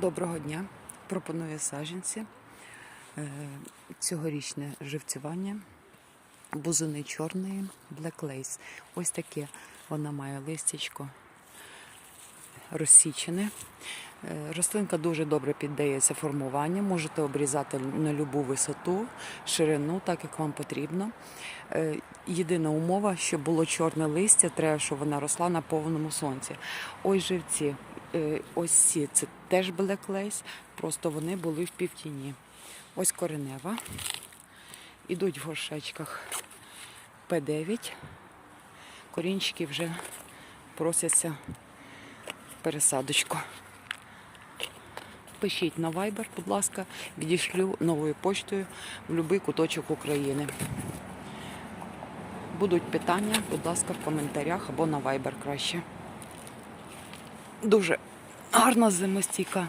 Доброго дня. Пропоную саджанці. Е, Цьогорічне живцювання бузини чорної Black Lace. Ось таке вона має листячко розсічене. Рослинка дуже добре піддається формуванню. Можете обрізати на будь-яку висоту, ширину, так як вам потрібно. Е, Єдина умова, щоб було чорне листя, треба, щоб вона росла на повному сонці. Ось живці, е, ось ці, це теж Lace, просто вони були в півтіні. Ось коренева. Ідуть в горшечках П9. Корінчики вже просяться в пересадочку. Пишіть на Viber, будь ласка, відійшлю новою поштою в будь-який куточок України. Будуть питання, будь ласка, в коментарях або на Viber краще. Дуже гарна зимостійка